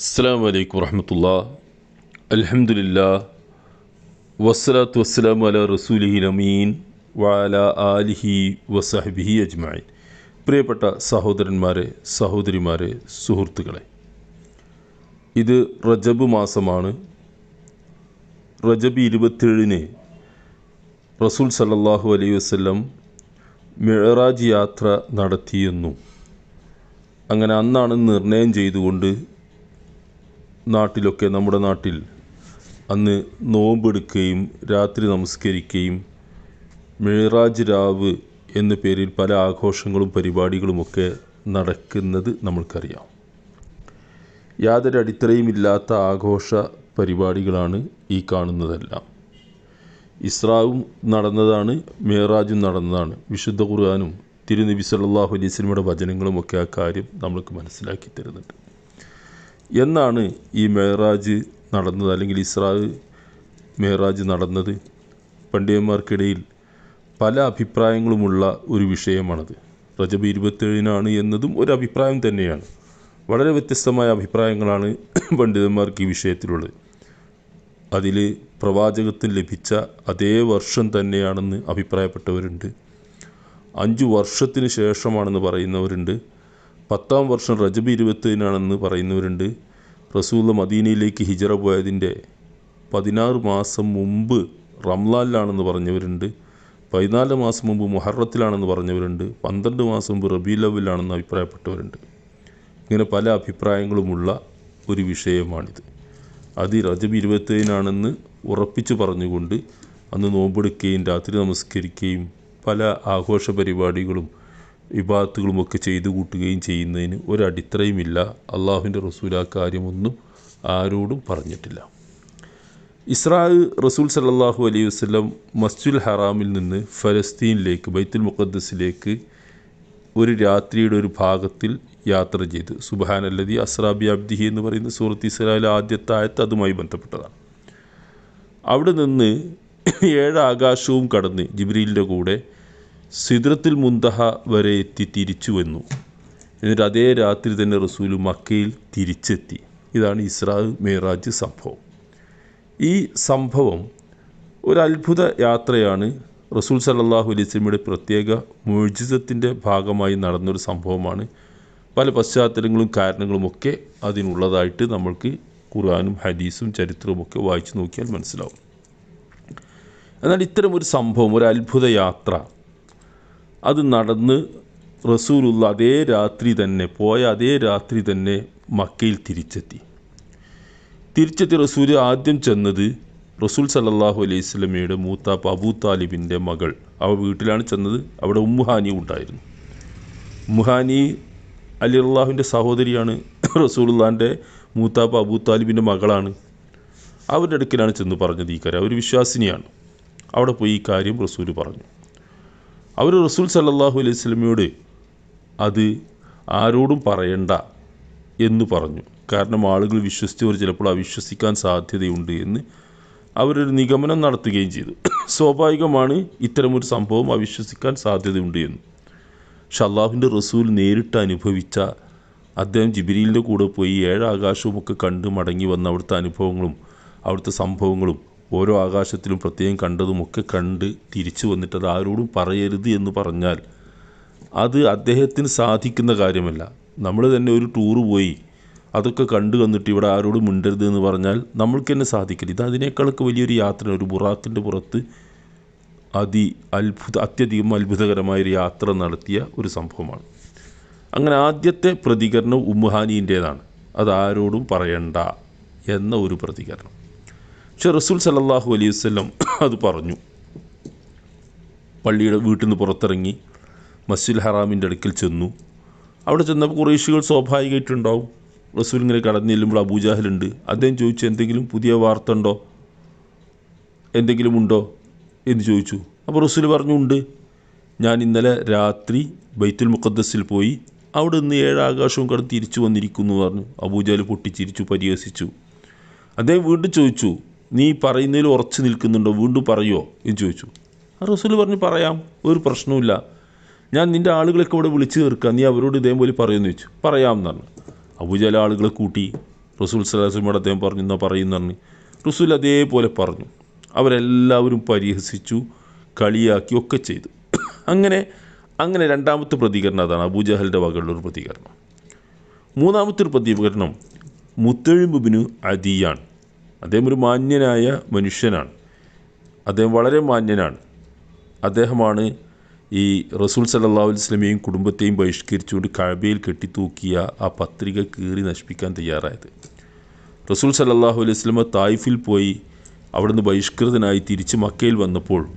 അസ്സാം വലൈക്കും വറഹമത്തുള്ള. അലഹമുല്ല വസ്സലാത്തു വസ്സലാമു അല റസൂലിഹി അമീൻ വാല ആലിഹി വസഹബിഹി അജ്മായിൻ പ്രിയപ്പെട്ട സഹോദരന്മാരെ സഹോദരിമാരെ സുഹൃത്തുക്കളെ ഇത് റജബ് മാസമാണ്. റജബ് ഇരുപത്തേഴിന് റസൂൽ സല്ലല്ലാഹു അലൈഹി വസല്ലം മിഴറാജ് യാത്ര നടത്തിയെന്നും. അങ്ങനെ അന്നാണ് നിർണയം ചെയ്തുകൊണ്ട് നാട്ടിലൊക്കെ നമ്മുടെ നാട്ടിൽ അന്ന് നോമ്പെടുക്കുകയും രാത്രി നമസ്കരിക്കുകയും മിഴറാജ് രാവ് എന്ന പേരിൽ പല ആഘോഷങ്ങളും പരിപാടികളുമൊക്കെ നടക്കുന്നത് നമ്മൾക്കറിയാം. യാതൊരു അടിത്തറയുമില്ലാത്ത ആഘോഷ പരിപാടികളാണ് ഈ കാണുന്നതെല്ലാം. ഇസ്രാവും നടന്നതാണ് മേറാജും നടന്നതാണ്. വിശുദ്ധ ഖുർആാനും തിരുനബി സല്ലാഹു അലൈസ്മയുടെ വചനങ്ങളുമൊക്കെ ആ കാര്യം നമ്മൾക്ക് മനസ്സിലാക്കി തരുന്നുണ്ട്. എന്നാണ് ഈ മെഹ്റാജ് നടന്നത് അല്ലെങ്കിൽ ഇസ്രാവ് മെഹ്റാജ് നടന്നത്. പണ്ഡിതന്മാർക്കിടയിൽ പല അഭിപ്രായങ്ങളുമുള്ള ഒരു വിഷയമാണത്. റജബ് ഇരുപത്തേഴിനാണ് എന്നതും ഒരു അഭിപ്രായം തന്നെയാണ്. വളരെ വ്യത്യസ്തമായ അഭിപ്രായങ്ങളാണ് പണ്ഡിതന്മാർക്ക് ഈ വിഷയത്തിലുള്ളത്. അതിൽ പ്രവാചകത്തിന് ലഭിച്ച അതേ വർഷം തന്നെയാണെന്ന് അഭിപ്രായപ്പെട്ടവരുണ്ട്. അഞ്ചു വർഷത്തിന് ശേഷമാണെന്ന് പറയുന്നവരുണ്ട്. പത്താം വർഷം റജബ് ഇരുപത്തിനാണെന്ന് പറയുന്നവരുണ്ട്. റസൂല മദീനയിലേക്ക് ഹിജറ പോയതിന്റെ പതിനാറ് മാസം മുമ്പ് റംലാലിലാണെന്ന് പറഞ്ഞവരുണ്ട്. പതിനാല് മാസം മുമ്പ് മുഹറത്തിലാണെന്ന് പറഞ്ഞവരുണ്ട്. പന്ത്രണ്ട് മാസം മുമ്പ് റബീലവിലാണെന്ന് അഭിപ്രായപ്പെട്ടവരുണ്ട്. ഇങ്ങനെ പല അഭിപ്രായങ്ങളുമുള്ള ഒരു വിഷയമാണിത്. അത് റജബ് ഇരുപത്തേഴിനാണെന്ന് ഉറപ്പിച്ച് പറഞ്ഞുകൊണ്ട് അന്ന് നോമ്പെടുക്കുകയും രാത്രി നമസ്കരിക്കുകയും പല ആഘോഷ പരിപാടികളും വിഭാഗത്തുകളുമൊക്കെ ചെയ്തു കൂട്ടുകയും ചെയ്യുന്നതിന് ഒരടിത്തറയുമില്ല. അള്ളാഹുവിന്റെ റസൂൽ ആ കാര്യമൊന്നും ആരോടും പറഞ്ഞിട്ടില്ല. ഇസ്രാ റസൂൽ സല്ലല്ലാഹു അലൈഹി വസ്ലം മസ്ജുൽ ഹറാമിൽ നിന്ന് ഫലസ്തീനിലേക്ക് ബൈത്തുൽ മുഖദ്ദസിലേക്ക് ഒരു രാത്രിയുടെ ഒരു ഭാഗത്തിൽ യാത്ര ചെയ്തു. സുബഹാൻ അല്ലതി അസ്രാബി അബ്ദിഹി എന്ന് പറയുന്ന സൂറത്ത് ഇസ്രായേൽ ആദ്യത്തെ അതുമായി ബന്ധപ്പെട്ടതാണ്. അവിടെ നിന്ന് ഏഴ് ആകാശവും കടന്ന് ജിബ്രീലിന്റെ കൂടെ സിദ്രത്തിൽ മുന്തഹ വരെ എത്തി തിരിച്ചു വന്നു. എന്നിട്ട് അതേ രാത്രി തന്നെ റസൂൽ മക്കയിൽ തിരിച്ചെത്തി. ഇതാണ് ഇസ്രാ മേറാജ് സംഭവം. ഈ സംഭവം ഒരു അത്ഭുത യാത്രയാണ് റസൂൽ സല്ലല്ലാഹു അലൈഹി വസല്ലമയുടെ പ്രത്യേക മുഴുജിതത്തിന്റെ ഭാഗമായി നടന്നൊരു സംഭവമാണ്. പല പശ്ചാത്തലങ്ങളും കാരണങ്ങളുമൊക്കെ അതിനുള്ളതായിട്ട് നമ്മൾക്ക് ഖുർആാനും ഹദീസും ചരിത്രവുമൊക്കെ വായിച്ചു നോക്കിയാൽ മനസ്സിലാവും. എന്നാൽ ഇത്തരം ഒരു സംഭവം ഒരു അത്ഭുത യാത്ര അത് നടന്ന് റസൂലുള്ള അതേ രാത്രി തന്നെ പോയ അതേ രാത്രി തന്നെ മക്കയിൽ തിരിച്ചെത്തി. തിരിച്ചെത്തി റസൂൽ ആദ്യം ചെന്നത് റസൂൽ സല്ലാഹു അലൈഹി സ്വലമയുടെ മൂത്താപ്പ് അബൂ താലിബിന്റെ മകൾ. അവ വീട്ടിലാണ് ചെന്നത്. അവിടെ ഉമ്മുഹാനി ഉണ്ടായിരുന്നു. ഉമ്മുഹാനി അലി അള്ളാഹുവിന്റെ സഹോദരിയാണ്. റസൂലുള്ളാന്റെ മൂത്താപ്പ് അബൂ താലിബിന്റെ മകളാണ്. അവരുടെ അടുക്കലാണ് ചെന്ന് പറഞ്ഞത് ഈ കാര്യം. അവർ വിശ്വാസിനിയാണ്. അവിടെ പോയി ഈ കാര്യം റസൂൽ പറഞ്ഞു. അവർ റസൂൽ സല്ലാഹു അലൈഹി സ്വലമയോട് അത് ആരോടും പറയണ്ട എന്ന് പറഞ്ഞു. കാരണം ആളുകൾ വിശ്വസിച്ചവർ ചിലപ്പോൾ അവിശ്വസിക്കാൻ സാധ്യതയുണ്ട് എന്ന് അവരൊരു നിഗമനം നടത്തുകയും ചെയ്തു. സ്വാഭാവികമാണ് ഇത്തരമൊരു സംഭവം അവിശ്വസിക്കാൻ സാധ്യതയുണ്ട് എന്ന്. പക്ഷെ അള്ളാഹുവിന്റെ റസൂൽ നേരിട്ട് അനുഭവിച്ച അദ്ദേഹം ജിബിരിലിന്റെ കൂടെ പോയി ഏഴ് ആകാശവുമൊക്കെ കണ്ട് മടങ്ങി വന്ന അവിടുത്തെ അനുഭവങ്ങളും അവിടുത്തെ സംഭവങ്ങളും ഓരോ ആകാശത്തിലും പ്രത്യേകം കണ്ടതുമൊക്കെ കണ്ട് തിരിച്ചു വന്നിട്ട് അത് ആരോടും പറയരുത് എന്ന് പറഞ്ഞാൽ അത് അദ്ദേഹത്തിന് സാധിക്കുന്ന കാര്യമല്ല. നമ്മൾ തന്നെ ഒരു ടൂറ് പോയി അതൊക്കെ കണ്ടു വന്നിട്ട് ഇവിടെ ആരോടും മിണ്ടരുത് എന്ന് പറഞ്ഞാൽ നമ്മൾക്ക് തന്നെ സാധിക്കില്ല. ഇത് അതിനേക്കാളൊക്കെ വലിയൊരു യാത്ര ഒരു ബുറാക്കിന്റെ പുറത്ത് അതി അത്ഭുത അത്യധികം അത്ഭുതകരമായൊരു യാത്ര നടത്തിയ ഒരു സംഭവമാണ്. അങ്ങനെ ആദ്യത്തെ പ്രതികരണം അത് ആരോടും പറയണ്ട എന്ന ഒരു പ്രതികരണം. പക്ഷെ റസൂൽ സല്ലല്ലാഹു അലൈഹി വസല്ലം അത് പറഞ്ഞു. പള്ളിയുടെ വീട്ടിൽ നിന്ന് പുറത്തിറങ്ങി മസ്ജിദ് ഹറാമിന്റെ അടുക്കൽ ചെന്നു. അവിടെ ചെന്നപ്പോൾ കുറേശികൾ സ്വാഭാവികമായിട്ടുണ്ടാവും. റസൂൽ ഇങ്ങനെ കടന്നു ചെല്ലുമ്പോൾ അബൂജാഹലുണ്ട് അദ്ദേഹം ചോദിച്ചു എന്തെങ്കിലും പുതിയ വാർത്ത ഉണ്ടോ? എന്തെങ്കിലും ഉണ്ടോ? എന്ന് ചോദിച്ചു. അപ്പോൾ റസൂൽ പറഞ്ഞു ഉണ്ട്. ഞാൻ ഇന്നലെ രാത്രി ബൈത്തുൽ മുഖദ്ദസിൽ പോയി അവിടെ നിന്ന് ഏഴ് ആകാശവും കടന്ന് തിരിച്ചു വന്നിരിക്കുന്നു പറഞ്ഞു. അബൂജാൽ പൊട്ടിച്ചിരിച്ചു പരിഹസിച്ചു. അദ്ദേഹം വീണ്ടും ചോദിച്ചു നീ പറയുന്നതിൽ ഉറച്ചു നിൽക്കുന്നുണ്ടോ? വീണ്ടും പറയുമോ എന്ന് ചോദിച്ചു. ആ റസൂൽ പറഞ്ഞു പറയാം ഒരു പ്രശ്നവുമില്ല. ഞാൻ നിന്റെ ആളുകളൊക്കെ ഇവിടെ വിളിച്ചു തീർക്കാം. നീ അവരോട് ഇതേപോലെ പറയുമെന്ന് ചോദിച്ചു. പറയാം എന്ന് പറഞ്ഞു. അബുജല ആളുകളെ കൂട്ടി റസൂൽ സലാസ്ലമോട് അദ്ദേഹം പറഞ്ഞു എന്നാ പറയുന്നു പറഞ്ഞു. റസൂൽ അതേപോലെ പറഞ്ഞു. അവരെല്ലാവരും പരിഹസിച്ചു കളിയാക്കി ഒക്കെ ചെയ്തു. അങ്ങനെ അങ്ങനെ രണ്ടാമത്തെ പ്രതികരണം അതാണ് അബൂജഹലിന്റെ വകയുള്ളൊരു പ്രതികരണം. മൂന്നാമത്തെ ഒരു പ്രതികരണം മുത്തഴിമുബിന് അദിയാണ്. അദ്ദേഹം ഒരു മാന്യനായ മനുഷ്യനാണ്. അദ്ദേഹം വളരെ മാന്യനാണ്. അദ്ദേഹമാണ് ഈ റസൂൽ സല്ലല്ലാഹു അലൈഹി വസല്ലമയും കുടുംബത്തെയും ബഹിഷ്കരിച്ചുകൊണ്ട് കഴബയിൽ കെട്ടിത്തൂക്കിയ ആ പത്രിക കീറി നശിപ്പിക്കാൻ തയ്യാറായത്. റസൂൽ സലല്ലാഹു അലൈഹി വസല്ലമ തായിഫിൽ പോയി അവിടുന്ന് ബഹിഷ്കൃതനായി തിരിച്ച് മക്കയിൽ വന്നപ്പോൾ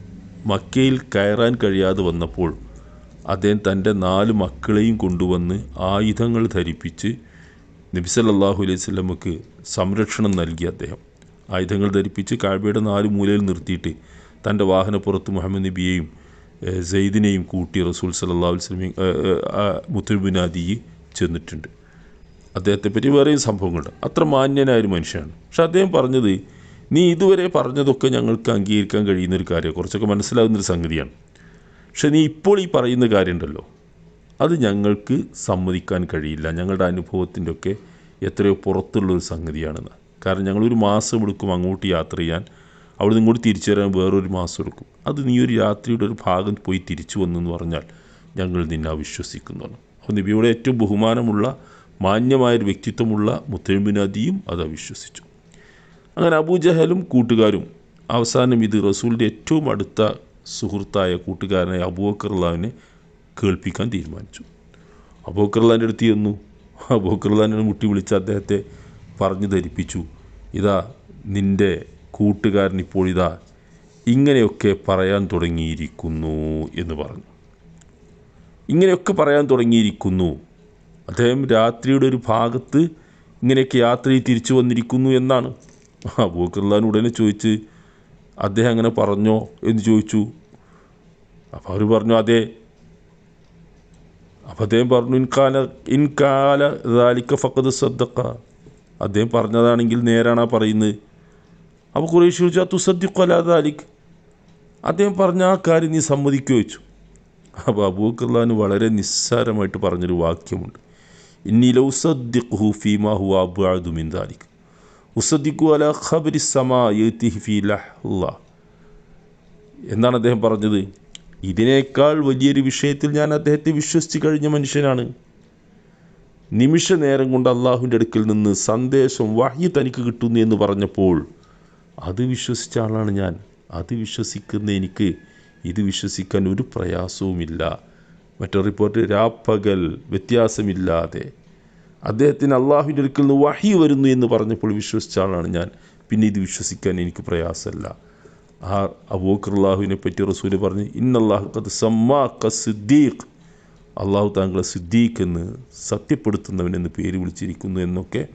മക്കയിൽ കയറാൻ കഴിയാതെ വന്നപ്പോൾ അദ്ദേഹം തന്റെ നാല് മക്കളെയും കൊണ്ടുവന്ന് ആയുധങ്ങൾ ധരിപ്പിച്ച് നബി സല്ലല്ലാഹു അലൈഹി വസല്ലമക്ക് സംരക്ഷണം നൽകി അദ്ദേഹം. ആയുധങ്ങൾ ധരിപ്പിച്ച് കാഴ്ബയുടെ നാല് മൂലയിൽ നിർത്തിയിട്ട് തന്റെ വാഹനപ്പുറത്ത് മുഹമ്മദ് നബിയെയും സെയ്ദിനെയും കൂട്ടി റസൂൽ സല്ലല്ലാഹു അലൈഹി മുത്തുബിൻ മുത്തുബിനാദി ചെന്നിട്ടുണ്ട്. അദ്ദേഹത്തെ പറ്റി വേറെയും സംഭവങ്ങളുണ്ട്. അത്ര മാന്യനായ ഒരു മനുഷ്യനാണ്. പക്ഷെ അദ്ദേഹം പറഞ്ഞത് നീ ഇതുവരെ പറഞ്ഞതൊക്കെ ഞങ്ങൾക്ക് അംഗീകരിക്കാൻ കഴിയുന്ന ഒരു കാര്യം കുറച്ചൊക്കെ മനസ്സിലാകുന്നൊരു സംഗതിയാണ്. പക്ഷെ നീ ഇപ്പോൾ ഈ പറയുന്ന കാര്യമുണ്ടല്ലോ. അത് ഞങ്ങൾക്ക് സമ്മതിക്കാൻ കഴിയില്ല. ഞങ്ങളുടെ അനുഭവത്തിന്റെ ഒക്കെ എത്രയോ പുറത്തുള്ളൊരു സംഗതിയാണെന്ന്. കാരണം ഞങ്ങളൊരു മാസം എടുക്കും അങ്ങോട്ട് യാത്ര ചെയ്യാൻ. അവിടെ ഇങ്ങോട്ട് തിരിച്ചു വരാൻ വേറൊരു മാസം എടുക്കും. അത് നീ ഒരു യാത്രയുടെ ഒരു ഭാഗം പോയി തിരിച്ചു വന്നെന്ന് പറഞ്ഞാൽ ഞങ്ങൾ നിന്നെ അവിശ്വസിക്കുന്നതാണ് അപ്പോൾ നബിയുടെ ഏറ്റവും ബഹുമാനമുള്ള മാന്യമായൊരു വ്യക്തിത്വമുള്ള മുത്തഴിബിനദിയും അത് അവിശ്വസിച്ചു. അങ്ങനെ അബൂജഹലും കൂട്ടുകാരും അവസാനം ഇത് റസൂലിന്റെ ഏറ്റവും അടുത്ത സുഹൃത്തായ കൂട്ടുകാരനായ അബൂബക്കർലാവിനെ കേൾപ്പിക്കാൻ തീരുമാനിച്ചു. അബൂബക്കർലാന്റെ അടുത്ത് ചെന്നു. അബൂബക്കർലാനെ മുട്ടി വിളിച്ച് അദ്ദേഹത്തെ പറഞ്ഞു ധരിപ്പിച്ചു. ഇതാ നിന്റെ കൂട്ടുകാരൻ ഇപ്പോൾ ഇതാ ഇങ്ങനെയൊക്കെ പറയാൻ തുടങ്ങിയിരിക്കുന്നു എന്ന് പറഞ്ഞു. ഇങ്ങനെയൊക്കെ പറയാൻ തുടങ്ങിയിരിക്കുന്നു. അദ്ദേഹം രാത്രിയുടെ ഒരു ഭാഗത്ത് ഇങ്ങനെയൊക്കെ യാത്രയിൽ തിരിച്ചു വന്നിരിക്കുന്നു എന്നാണ്. അബൂക്കർലാൻ ഉടനെ ചോദിച്ച് അദ്ദേഹം അങ്ങനെ പറഞ്ഞോ എന്ന് ചോദിച്ചു. അപ്പോൾ അവർ പറഞ്ഞു അതെ. അപ്പോൾ അദ്ദേഹം പറഞ്ഞു ഇൻകാല ഇൻകാല ഫക്കത് സദ്ദക്ക അദ്ദേഹം പറഞ്ഞതാണെങ്കിൽ നേരാണ് പറയുന്നത്. അപ്പോൾ കുറേശ്ശി ചോദിച്ചു തുസദ്ദിഖല ദാലിക്? അദ്ദേഹം പറഞ്ഞ ആ കാര്യം നീ സമ്മതിക്കുകയോ ചോദിച്ചു. അപ്പോൾ അബൂക്കർലാന് വളരെ നിസ്സാരമായിട്ട് പറഞ്ഞൊരു വാക്യമുണ്ട്. ഇന്നി ലൗസദ്ദിഖു ഫീമാ മിൻ ഉസദ്ദിഖു ഖബരി ഫീ എന്നാണ് അദ്ദേഹം പറഞ്ഞത്. ഇതിനേക്കാൾ വലിയൊരു വിഷയത്തിൽ ഞാൻ അദ്ദേഹത്തെ വിശ്വസിച്ച് കഴിഞ്ഞ മനുഷ്യനാണ്. നിമിഷ നേരം കൊണ്ട് അള്ളാഹുവിന്റെ അടുക്കൽ നിന്ന് സന്ദേശം വഹ്യ തനിക്ക് കിട്ടുന്നു എന്ന് പറഞ്ഞപ്പോൾ അത് വിശ്വസിച്ച ആളാണ് ഞാൻ. അത് വിശ്വസിക്കുന്ന എനിക്ക് ഇത് വിശ്വസിക്കാൻ ഒരു പ്രയാസവുമില്ല. മറ്റൊരു റിപ്പോർട്ട് രാപ്പകൽ വ്യത്യാസമില്ലാതെ. അദ്ദേഹത്തിന് അള്ളാഹുവിന്റെ അടുക്കൽ നിന്ന് വഹി വരുന്നു എന്ന് പറഞ്ഞപ്പോൾ വിശ്വസിച്ച ആളാണ് ഞാൻ. പിന്നെ ഇത് വിശ്വസിക്കാൻ എനിക്ക് പ്രയാസമല്ല. ആ അബൂഖർലാഹുവിനെ പറ്റി റസൂൽ പറഞ്ഞ് ഇന്നല്ലാഹു കത് സമ്മാ സിദ്ദീഖ്. അള്ളാഹു താങ്കളെ സിദ്ദീഖ് എന്ന് സത്യപ്പെടുത്തുന്നവൻ എന്ന് പേര് വിളിച്ചിരിക്കുന്നു എന്നൊക്കെ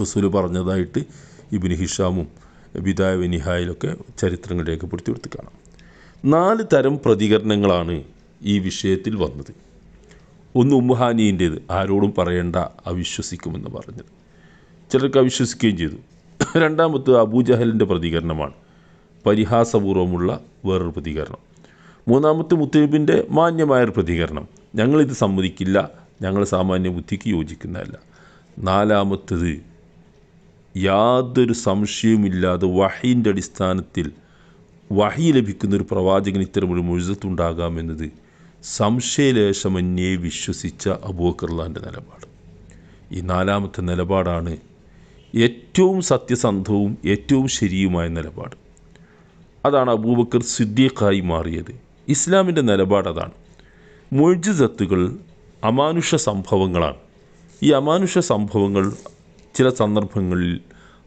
റസൂൽ പറഞ്ഞതായിട്ട് ഇബിന് ഹിഷാമും ബിദായ വിനിഹായിലൊക്കെ ചരിത്രങ്ങൾ രേഖപ്പെടുത്തി എടുത്ത് കാണാം. നാല് തരം പ്രതികരണങ്ങളാണ് ഈ വിഷയത്തിൽ വന്നത്. ഒന്ന് ഉമ്മുഹാനീന്റേത് ആരോടും പറയേണ്ട അവിശ്വസിക്കുമെന്ന് പറഞ്ഞത്. ചിലർക്ക് അവിശ്വസിക്കുകയും ചെയ്തു. രണ്ടാമത്തെ അബൂജഹലിന്റെ പ്രതികരണമാണ്. പരിഹാസപൂർവമുള്ള വേറൊരു പ്രതികരണം. മൂന്നാമത്തെ മുത്തലിബിന്റെ മാന്യമായൊരു പ്രതികരണം. ഞങ്ങളിത് സമ്മതിക്കില്ല ഞങ്ങൾ സാമാന്യ ബുദ്ധിക്ക് യോജിക്കുന്നതല്ല. നാലാമത്തത് യാതൊരു സംശയവുമില്ലാതെ വഹീന്റെ അടിസ്ഥാനത്തിൽ വഹി ലഭിക്കുന്ന ഒരു പ്രവാചകൻ ഇത്തരമൊരു മുഴുത്തുണ്ടാകാമെന്നത് സംശയലേശമന്യേ വിശ്വസിച്ച അബൂക്കർലാന്റെ നിലപാട്. ഈ നാലാമത്തെ നിലപാടാണ് ഏറ്റവും സത്യസന്ധവും ഏറ്റവും ശരിയുമായ നിലപാട്. അതാണ് അബൂബക്കർ സിദ്ദീഖായി മാറിയത്. ഇസ്ലാമിന്റെ നിലപാടതാണ് മൊഴിജിസത്തുകൾ അമാനുഷ സംഭവങ്ങളാണ്. ഈ അമാനുഷ സംഭവങ്ങൾ ചില സന്ദർഭങ്ങളിൽ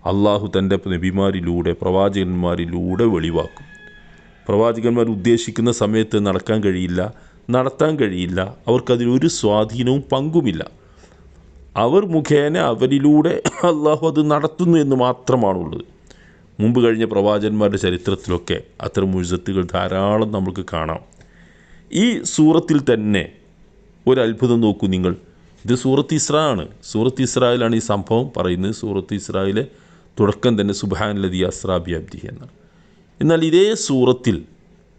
അള്ളാഹു തന്റെ നബിമാരിലൂടെ പ്രവാചകന്മാരിലൂടെ വെളിവാക്കും. പ്രവാചകന്മാർ ഉദ്ദേശിക്കുന്ന സമയത്ത് നടക്കാൻ കഴിയില്ല നടത്താൻ കഴിയില്ല അവർക്കതിലൊരു സ്വാധീനവും പങ്കുമില്ല. അവർ മുഖേന അവരിലൂടെ അള്ളാഹു അത് നടത്തുന്നു എന്ന് മാത്രമാണുള്ളത്. മുമ്പ് കഴിഞ്ഞ പ്രവാചന്മാരുടെ ചരിത്രത്തിലൊക്കെ അത്തരം മുഴുസത്തുകൾ ധാരാളം നമുക്ക് കാണാം. ഈ സൂറത്തിൽ തന്നെ ഒരു അത്ഭുതം നോക്കൂ നിങ്ങൾ. ഇത് സൂറത്ത് ഇസ്രാ ആണ്. സൂറത്ത് ഇസ്രായേലാണ് ഈ സംഭവം പറയുന്നത്. സൂറത്ത് ഇസ്രായേലെ തുടക്കം തന്നെ സുബാൻ ലതി അസ്രാബി അബ്ദി എന്നാണ്. എന്നാൽ ഇതേ സൂറത്തിൽ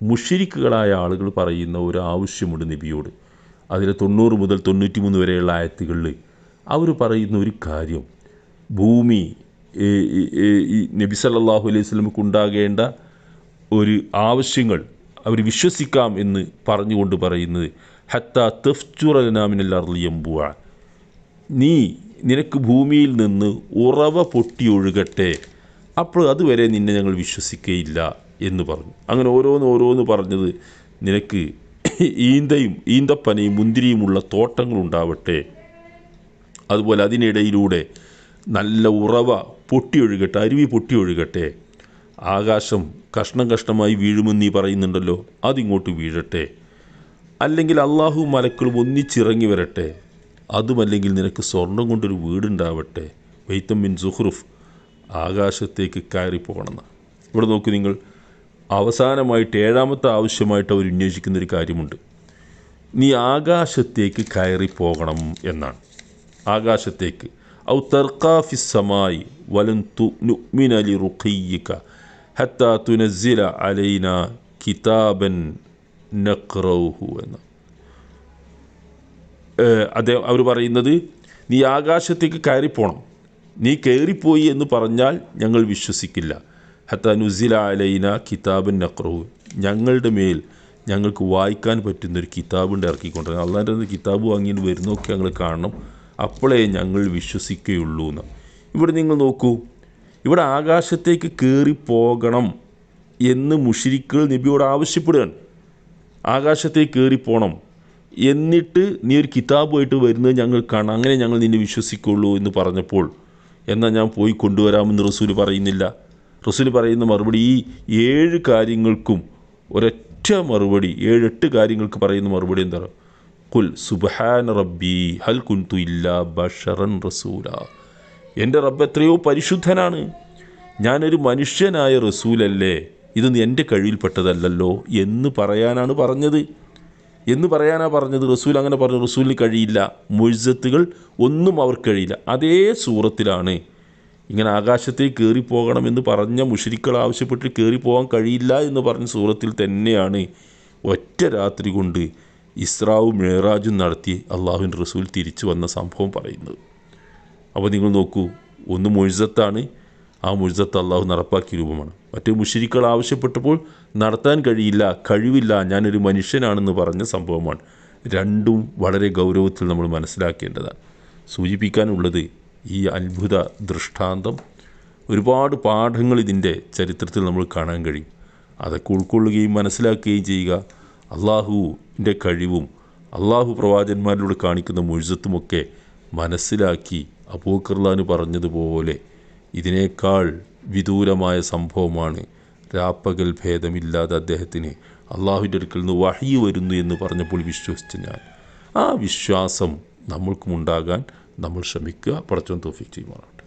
മുഷിരിക്കുകളായ ആളുകൾ പറയുന്ന ഒരു ആവശ്യമുണ്ട് നബിയോട്. അതിലെ തൊണ്ണൂറ് മുതൽ തൊണ്ണൂറ്റി മൂന്ന് വരെയുള്ള ആയത്തുകളിൽ അവർ പറയുന്ന ഒരു കാര്യം. ഭൂമി ഈ നബി സല്ലാഹു അലൈഹി സ്വലമുക്ക് ഉണ്ടാകേണ്ട ഒരു ആവശ്യങ്ങൾ അവർ വിശ്വസിക്കാം എന്ന് പറഞ്ഞുകൊണ്ട് പറയുന്നത് ഹത്ത തെഫ്ചുറനാമിനൽ അർലിയമ്പുവ നീ നിനക്ക് ഭൂമിയിൽ നിന്ന് ഉറവ പൊട്ടി ഒഴുകട്ടെ അപ്പോൾ അതുവരെ നിന്നെ ഞങ്ങൾ വിശ്വസിക്കുകയില്ല എന്ന് പറഞ്ഞു. അങ്ങനെ ഓരോന്ന് ഓരോന്ന് പറഞ്ഞത് നിനക്ക് ഈന്തയും ഈന്തപ്പനയും മുന്തിരിയുമുള്ള തോട്ടങ്ങളുണ്ടാവട്ടെ. അതുപോലെ അതിനിടയിലൂടെ നല്ല ഉറവ പൊട്ടിയൊഴുകട്ടെ അരുവി പൊട്ടിയൊഴുകട്ടെ. ആകാശം കഷ്ണം കഷ്ണമായി വീഴുമെന്ന് നീ പറയുന്നുണ്ടല്ലോ അതിങ്ങോട്ട് വീഴട്ടെ. അല്ലെങ്കിൽ അള്ളാഹു മലക്കളും ഒന്നിച്ചിറങ്ങി വരട്ടെ. അതുമല്ലെങ്കിൽ നിനക്ക് സ്വർണം കൊണ്ടൊരു വീടുണ്ടാവട്ടെ. വൈത്തം മിൻ സുഹ്റുഫ് ആകാശത്തേക്ക് കയറി പോകണമെന്ന് ഇവിടെ നോക്കൂ നിങ്ങൾ അവസാനമായിട്ട് ഏഴാമത്തെ ആവശ്യമായിട്ട് അവർ ഉന്നയിക്കുന്ന ഒരു കാര്യമുണ്ട്. നീ ആകാശത്തേക്ക് കയറി പോകണം എന്നാണ്. ആകാശത്തേക്ക്. ഔ ترقى വലൻ തു ولن റുഖയ്യിക്ക ഹത്ത തുനസില അലൈന കിതാബൻ كتابا എന്ന് അദ്ദേഹം അവർ പറയുന്നത് നീ ആകാശത്തേക്ക് കയറിപ്പോണം. നീ കയറിപ്പോയി എന്ന് പറഞ്ഞാൽ ഞങ്ങൾ വിശ്വസിക്കില്ല. ഹത്ത നുസില അലൈന കിതാബൻ നക്രഹു ഞങ്ങളുടെ മേൽ ഞങ്ങൾക്ക് വായിക്കാൻ പറ്റുന്നൊരു കിതാബുണ്ട് ഇറക്കിക്കൊണ്ടിരുന്നത്. അള്ളാന്റെ കിതാബ് വാങ്ങിയിട്ട് വരുന്നൊക്കെ ഞങ്ങൾ കാണണം. അപ്പോഴേ ഞങ്ങൾ വിശ്വസിക്കുകയുള്ളൂ എന്ന് ഇവിടെ നിങ്ങൾ നോക്കൂ. ഇവിടെ ആകാശത്തേക്ക് കയറി പോകണം എന്ന് മുഷിരിക്കൾ നബിയോട് ആവശ്യപ്പെടുകയാണ്. ആകാശത്തേക്ക് കയറി പോകണം എന്നിട്ട് നീ ഒരു കിതാബുമായിട്ട് വരുന്നത് ഞങ്ങൾ കാണാം അങ്ങനെ ഞങ്ങൾ നിന്നെ വിശ്വസിക്കുള്ളൂ എന്ന് പറഞ്ഞപ്പോൾ എന്നാൽ ഞാൻ പോയി കൊണ്ടുവരാമെന്ന് റസൂൽ പറയുന്നില്ല. റസൂൽ പറയുന്ന മറുപടി ഈ ഏഴ് കാര്യങ്ങൾക്കും ഒരൊറ്റ മറുപടി ഏഴെട്ട് കാര്യങ്ങൾക്ക് പറയുന്ന മറുപടി എന്താ? കുൽ സുബഹാൻ റബ്ബി ഹൽ കുൻതു ഇല്ലാ ബഷറൻ റസൂല. എന്റെ റബ്ബ് എത്രയോ പരിശുദ്ധനാണ്. ഞാനൊരു മനുഷ്യനായ റസൂലല്ലേ ഇത് എന്റെ കഴിവിൽപ്പെട്ടതല്ലല്ലോ എന്ന് പറയാനാണ് പറഞ്ഞത്. എന്ന് പറയാനാണ് പറഞ്ഞത്? റസൂൽ അങ്ങനെ പറഞ്ഞു റസൂലിന് കഴിയില്ല. മുഴുസത്തുകൾ ഒന്നും അവർക്ക് കഴിയില്ല. അതേ സൂറത്തിലാണ്. ഇങ്ങനെ ആകാശത്തേക്ക് കയറിപ്പോകണമെന്ന് പറഞ്ഞ മുഷരിക്കൾ ആവശ്യപ്പെട്ട് കയറിപ്പോകാൻ പോകാൻ കഴിയില്ല എന്ന് പറഞ്ഞ സൂറത്തിൽ തന്നെയാണ് ഒറ്റ രാത്രി കൊണ്ട് ഇസ്രാവും മേറാജും നടത്തി അള്ളാഹുൻ റസൂൽ തിരിച്ചു വന്ന സംഭവം പറയുന്നത്. അപ്പോൾ നിങ്ങൾ നോക്കൂ ഒന്ന് മുഴുസത്താണ് ആ മുഴുസത്ത് അള്ളാഹു നടപ്പാക്കിയ രൂപമാണ്. മറ്റു മുഷിരിക്കൾ ആവശ്യപ്പെട്ടപ്പോൾ നടത്താൻ കഴിയില്ല കഴിവില്ല ഞാനൊരു മനുഷ്യനാണെന്ന് പറഞ്ഞ സംഭവമാണ്. രണ്ടും വളരെ ഗൗരവത്തിൽ നമ്മൾ മനസ്സിലാക്കേണ്ടതാണ്. സൂചിപ്പിക്കാനുള്ളത് ഈ അത്ഭുത ദൃഷ്ടാന്തം ഒരുപാട് പാഠങ്ങൾ ഇതിന്റെ ചരിത്രത്തിൽ നമ്മൾ കാണാൻ കഴിയും. അതൊക്കെ ഉൾക്കൊള്ളുകയും മനസ്സിലാക്കുകയും ചെയ്യുക. അള്ളാഹുവിന്റെ കഴിവും അള്ളാഹു പ്രവാചന്മാരിലൂടെ കാണിക്കുന്ന മുഴുസത്തുമൊക്കെ മനസ്സിലാക്കി അബൂക്കർലാന് പറഞ്ഞതുപോലെ ഇതിനേക്കാൾ വിദൂരമായ സംഭവമാണ് രാപ്പകൽ ഭേദമില്ലാതെ അദ്ദേഹത്തിന് അള്ളാഹുവിന്റെ അടുക്കൽ നിന്ന് വഹി വരുന്നു എന്ന് പറഞ്ഞപ്പോൾ വിശ്വസിച്ച ഞാൻ. ആ വിശ്വാസം നമ്മൾക്കും ഉണ്ടാകാൻ നമ്മൾ ശ്രമിക്കുക. പടച്ചോൻ തോഫിക്ക് ചെയ്യുമാറാണ്